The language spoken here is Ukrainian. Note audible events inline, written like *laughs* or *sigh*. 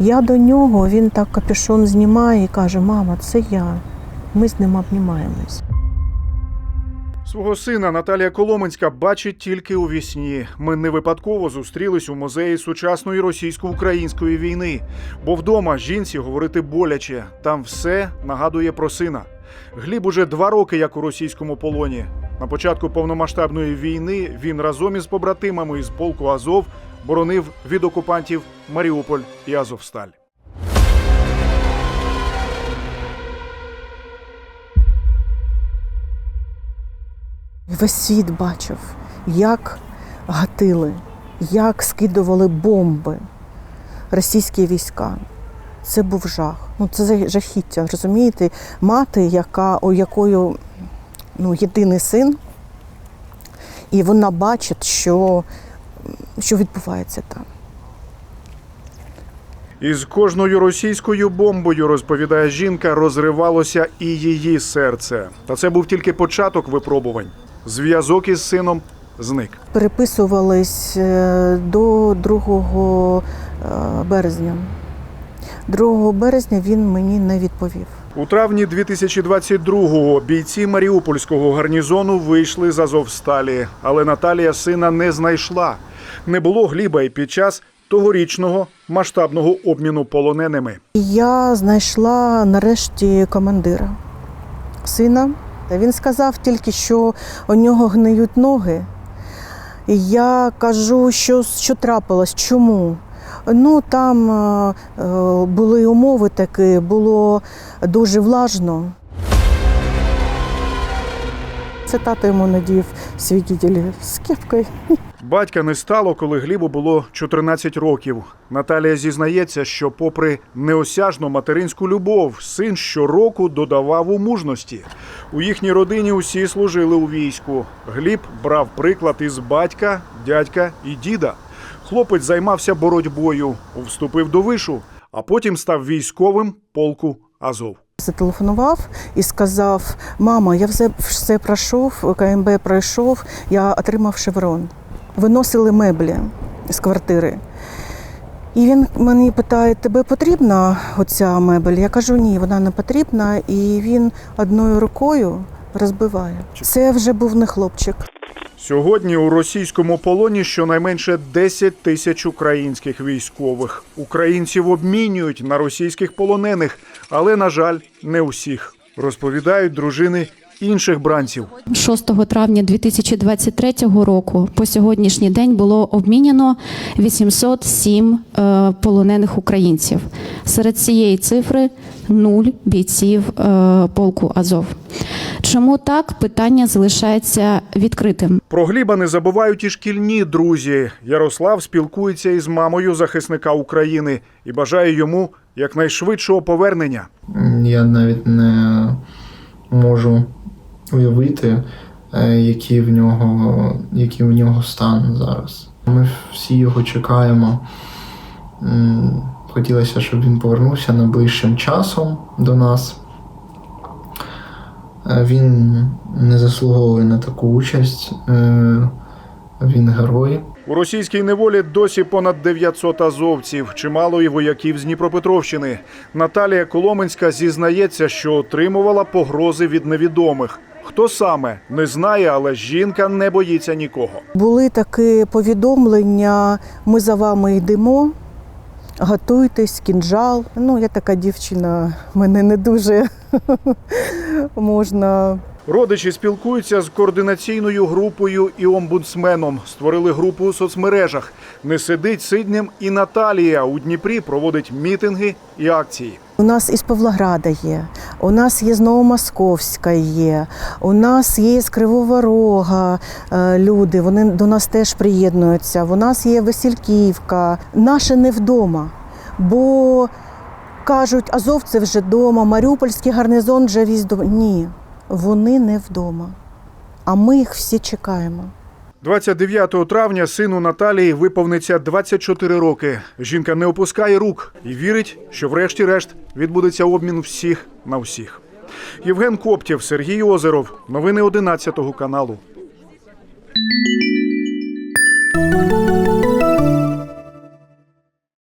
Я до нього, він так капюшон знімає і каже: Мама, це я. Ми з ним обнімаємось. Свого сина Наталія Коломенська бачить тільки у вісні. Ми не випадково зустрілись у музеї сучасної російсько-української війни. Бо вдома жінці говорити боляче. Там все нагадує про сина. Гліб уже два роки як у російському полоні. На початку повномасштабної війни він разом із побратимами із полку Азов боронив від окупантів Маріуполь і Азовсталь. Весь світ бачив, як гатили, як скидували бомби російські війська. Це був жах. Ну це жахіття. Розумієте, мати, яка у якою ну, єдиний син, і вона бачить, що, що відбувається там. Із кожною російською бомбою, розповідає жінка, розривалося і її серце. Та це був тільки початок випробувань. Зв'язок із сином зник. Переписувались е, до 2 е, березня. 2 березня він мені не відповів. У травні 2022-го бійці Маріупольського гарнізону вийшли з Азовсталі, але Наталія сина не знайшла. Не було Гліба і під час тогорічного масштабного обміну полоненими. Я знайшла нарешті командира сина. Він сказав тільки, що у нього гниють ноги. І я кажу, що, що трапилось, чому? Ну там е, е, були умови такі, було дуже влажно. Це тато йому надів свідетелі з кепкою. Батька не стало, коли Глібу було 14 років. Наталія зізнається, що, попри неосяжну материнську любов, син щороку додавав у мужності. У їхній родині усі служили у війську. Гліб брав приклад із батька, дядька і діда. Хлопець займався боротьбою, вступив до вишу, а потім став військовим полку Азов. Зателефонував і сказав: Мама, я все, все пройшов, КМБ пройшов, я отримав шеврон. Виносили меблі з квартири. І він мені питає: тебе потрібна оця мебель? Я кажу, ні, вона не потрібна. І він одною рукою розбиває. Це вже був не хлопчик. Сьогодні у російському полоні щонайменше 10 тисяч українських військових. Українців обмінюють на російських полонених, але, на жаль, не усіх. Розповідають дружини інших бранців. 6 травня 2023 року по сьогоднішній день було обміняно 807 е, полонених українців. Серед цієї цифри нуль бійців е, полку Азов. Чому так? Питання залишається відкритим. Про Гліба не забувають і шкільні друзі. Ярослав спілкується із мамою захисника України і бажає йому якнайшвидшого повернення. Я навіть не можу уявити, е, який в нього, який в нього стан зараз. Ми всі його чекаємо. Хотілося, щоб він повернувся найближчим часом до нас. Він не заслуговує на таку участь. Е, Він герой. У російській неволі досі понад 900 азовців, чимало і вояків з Дніпропетровщини. Наталія Коломенська зізнається, що отримувала погрози від невідомих. Хто саме не знає, але жінка не боїться нікого. Були такі повідомлення: ми за вами йдемо, готуйтесь, кінжал. Ну, я така дівчина, мене не дуже *laughs* можна. Родичі спілкуються з координаційною групою і омбудсменом. Створили групу у соцмережах. Не сидить сиднем і Наталія у Дніпрі проводить мітинги і акції. У нас із Павлограда є, у нас є з Новомосковська є, у нас є з Кривого Рога е, люди, вони до нас теж приєднуються. У нас є Васильківка. Наше не вдома, бо кажуть, Азов це вже вдома, Маріупольський гарнізон вже віз дома. Ні, вони не вдома. А ми їх всі чекаємо. 29 травня сину Наталії виповниться 24 роки. Жінка не опускає рук і вірить, що врешті-решт відбудеться обмін всіх на всіх. Євген Коптєв, Сергій Озеров. Новини 11 каналу.